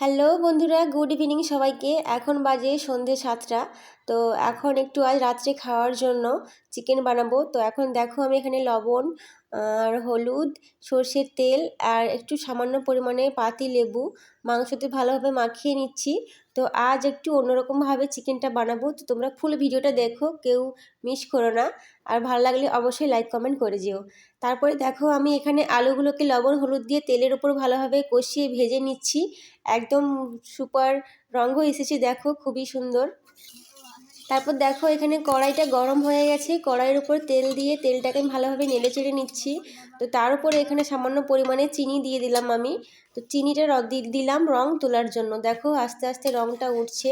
Hello বন্ধুরা good evening সবাইকে। এখন বাজে সন্ধে সাতটা। তো এখন একটু আজ রাত্রে খাওয়ার জন্য চিকেন বানাবো। তো এখন দেখো আমি এখানে লবণ, আর হলুদ, সর্ষের তেল, আর একটু সামান্য পরিমাণে পাতি লেবু, মাংসতে ভালোভাবে মাখিয়ে নিচ্ছি। তো আজ একটু অন্যরকমভাবে চিকেনটা বানাবো। তো তোমরা ফুল ভিডিওটা দেখো, কেউ মিস করো না। আর ভালো লাগলে অবশ্যই লাইক কমেন্ট করে যেও। তারপরে দেখো আমি এখানে আলুগুলোকে লবণ, হলুদ দিয়ে তেলের ওপর ভালোভাবে কষিয়ে ভেজে নিচ্ছি। একদম সুপার রঙ এসেছে, দেখো খুবই সুন্দর। তারপর দেখো এখানে কড়াইটা গরম হয়ে গেছে। কড়াইয়ের উপর তেল দিয়ে তেলটাকে আমি ভালোভাবে নেড়ে চেড়ে নিচ্ছি। তো তার উপরে এখানে সামান্য পরিমাণে চিনি দিয়ে দিলাম আমি। তো চিনিটা দিলাম রং তোলার জন্য। দেখো আস্তে আস্তে রংটা উঠছে।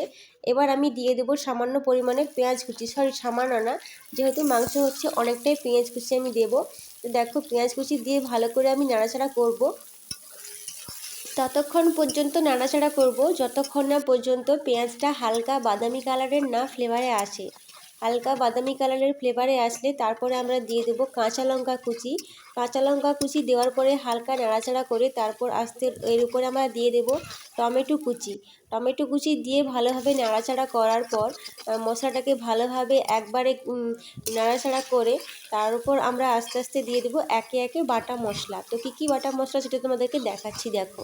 এবার আমি দিয়ে দেবো সামান্য পরিমাণে পেঁয়াজ কুচি। সরি, সামান্য না। যেহেতু মাংস হচ্ছে অনেকটাই পেঁয়াজ কুচি আমি দেবো। তো দেখো পেঁয়াজ কুচি দিয়ে ভালো করে আমি নাড়াচাড়া করব। ততক্ষণ পর্যন্ত নাড়াচাড়া করব যতক্ষণ না পর্যন্ত পেঁয়াজটা হালকা বাদামি কালারের না ফ্লেভারে আসে। হালকা বাদামি কালারের ফ্লেভারে আসলে তারপরে আমরা দিয়ে দেবো কাঁচা লঙ্কা কুচি। কাঁচা লঙ্কা কুচি দেওয়ার পরে হালকা নাড়াচাড়া করে তারপর আস্তে এর উপরে আমরা দিয়ে দেবো টমেটো কুচি। টমেটো কুচি দিয়ে ভালোভাবে নাড়াচাড়া করার পর মশলাটাকে ভালোভাবে একবারে নাড়াচাড়া করে তার উপর আমরা আস্তে আস্তে দিয়ে দেবো একে একে বাটা মশলা। তো কী কী বাটা মশলা সেটা তোমাদেরকে দেখাচ্ছি, দেখো।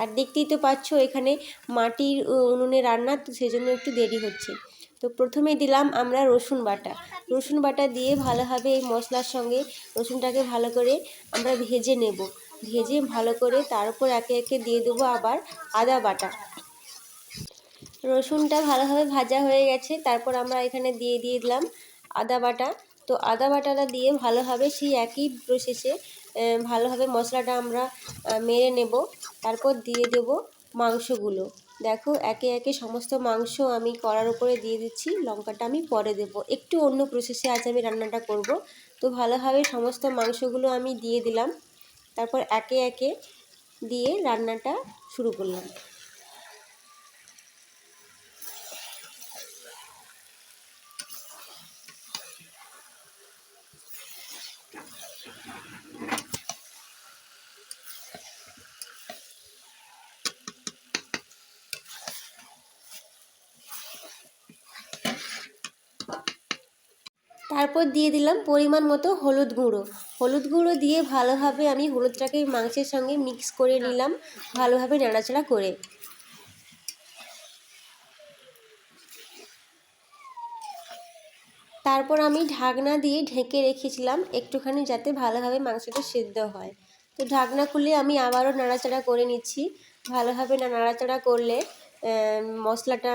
আর দেখতেই তো পাচ্ছ এখানে মাটির উনুনে রান্না, তো সেজন্য একটু দেরি হচ্ছে। তো প্রথমে দিলাম আমরা রসুন বাটা। রসুন বাটা দিয়ে ভালোভাবে এই মশলার সঙ্গে রসুনটাকে ভালো করে আমরা ভেজে নেব। ভেজে ভালো করে তার উপর একে একে দিয়ে দেবো আবার আদা বাটা। রসুনটা ভালোভাবে ভাজা হয়ে গেছে, তারপর আমরা এখানে দিয়ে দিয়ে দিলাম আদা বাটা। তো আদা বাটাটা দিয়ে ভালোভাবে সেই একই প্রসেসে ভালোভাবে মশলাটা আমরা মেরে নেব। তারপর দিয়ে দেব মাংসগুলো। দেখো, একে একে সমস্ত মাংস আমি কড়ার উপরে দিয়ে দিচ্ছি। লঙ্কাটা আমি পরে দেব। একটু অন্য প্রসেসে আজ আমি রান্নাটা করব। তো ভালোভাবে সমস্ত মাংসগুলো আমি দিয়ে দিলাম। তারপর একে একে দিয়ে রান্নাটা শুরু করলাম। তারপর দিয়ে দিলাম পরিমাণ মতো হলুদ গুঁড়ো। হলুদ গুঁড়ো দিয়ে ভালোভাবে আমি হলুদটাকে মাংসের সঙ্গে মিক্স করে নিলাম ভালোভাবে নাড়াচাড়া করে। তারপর আমি ঢাকনা দিয়ে ঢেকে রেখেছিলাম একটুখানি যাতে ভালোভাবে মাংসটা সেদ্ধ হয়। তো ঢাকনা খুলে আমি আবারও নাড়াচাড়া করে নিচ্ছি। ভালোভাবে নাড়াচাড়া করলে মশলাটা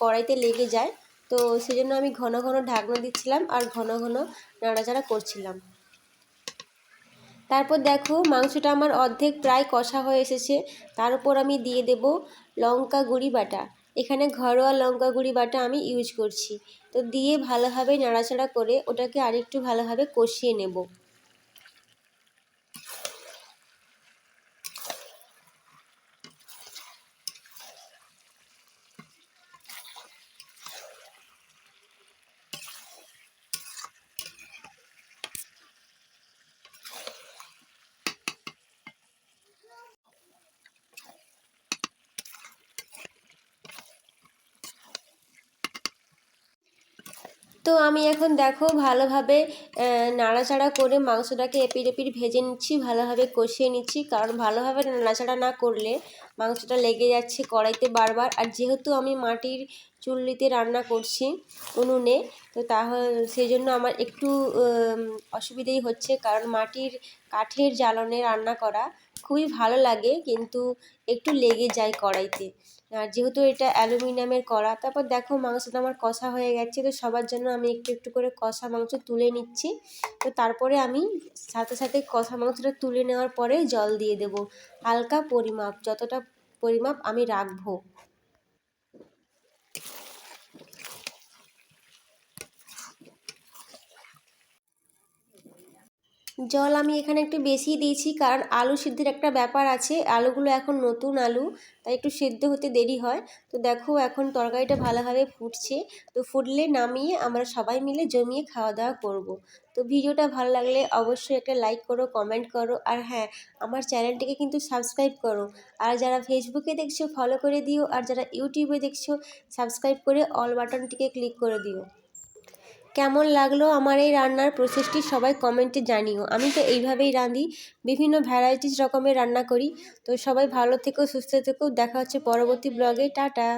কড়াইতে লেগে যায়। তো সেই জন্য আমি ঘন ঘন ঢাকনা দিচ্ছিলাম আর ঘন ঘন নাড়াচাড়া করছিলাম। তারপর দেখো মাংসটা আমার অর্ধেক প্রায় কষা হয়ে এসেছে। তার উপর আমি দিয়ে দেব লঙ্কা গুঁড়ি বাটা। এখানে ঘরোয়া লঙ্কা গুঁড়ি বাটা আমি ইউজ করছি। তো দিয়ে ভালোভাবে নাড়াচাড়া করে ওটাকে আরেকটু ভালোভাবে কষিয়ে নেব। তো আমি এখন দেখো ভালোভাবে নাড়াচাড়া করে মাংসটাকে এপিট এপিট ভেজে নিচ্ছি, ভালোভাবে কষিয়ে নিচ্ছি। কারণ ভালোভাবে নাড়াচাড়া না করলে মাংসটা লেগে যাচ্ছে কড়াইতে বারবার। আর যেহেতু আমি মাটির চুল্লিতে রান্না করছি উনুনে, তো তাহলে সেই জন্য আমার একটু অসুবিধেই হচ্ছে। কারণ মাটির কাঠের জ্বালনে রান্না করা খুবই ভালো লাগে, কিন্তু একটু লেগে যায় কড়াইতে। আর যেহেতু এটা অ্যালুমিনিয়ামের কড়া, তারপর দেখো মাংসটা আমার কষা হয়ে গেছে, তো সবার জন্য আমি একটু একটু করে কষা মাংস তুলে নিচ্ছি। তো তারপরে আমি সাথে সাথে কষা মাংসটা তুলে নেওয়ার পরে জল দিয়ে দেব। হালকা পরিমাপ, যতটা পরিমাপ আমি রাখব। জল আমি এখানে একটু বেশি দিয়েছি, কারণ আলু সিদ্ধের একটা ব্যাপার আছে। আলুগুলো এখন নতুন আলু, তাই একটু সেদ্ধ হতে দেরি হয়। তো দেখো, এখন তরকারিটা ভালোভাবে ফুটছে। তো ফুটলে নামিয়ে আমরা সবাই মিলে জমিয়ে খাওয়া দাওয়া করব। তো ভিডিওটা ভালো লাগলে অবশ্যই একটা লাইক করো, কমেন্ট করো। আর হ্যাঁ আমার চ্যানেলটিকে কিন্তু সাবস্ক্রাইব করো। আর যারা ফেসবুকে দেখছ ফলো করে দিও। আর যারা ইউটিউবে দেখছ সাবস্ক্রাইব করে অল বাটনটিকে ক্লিক করে দিও। কেমন লাগল আমার এই রান্নার প্রসেসটি সবাই কমেন্টে জানিও। আমি তো এইভাবেই রাঁধি, বিভিন্ন ভ্যারাইটিস রকমের রান্না করি। তো সবাই ভালো থেকো, সুস্থ থেকো। দেখা হচ্ছে পরবর্তী ব্লগে টাটা!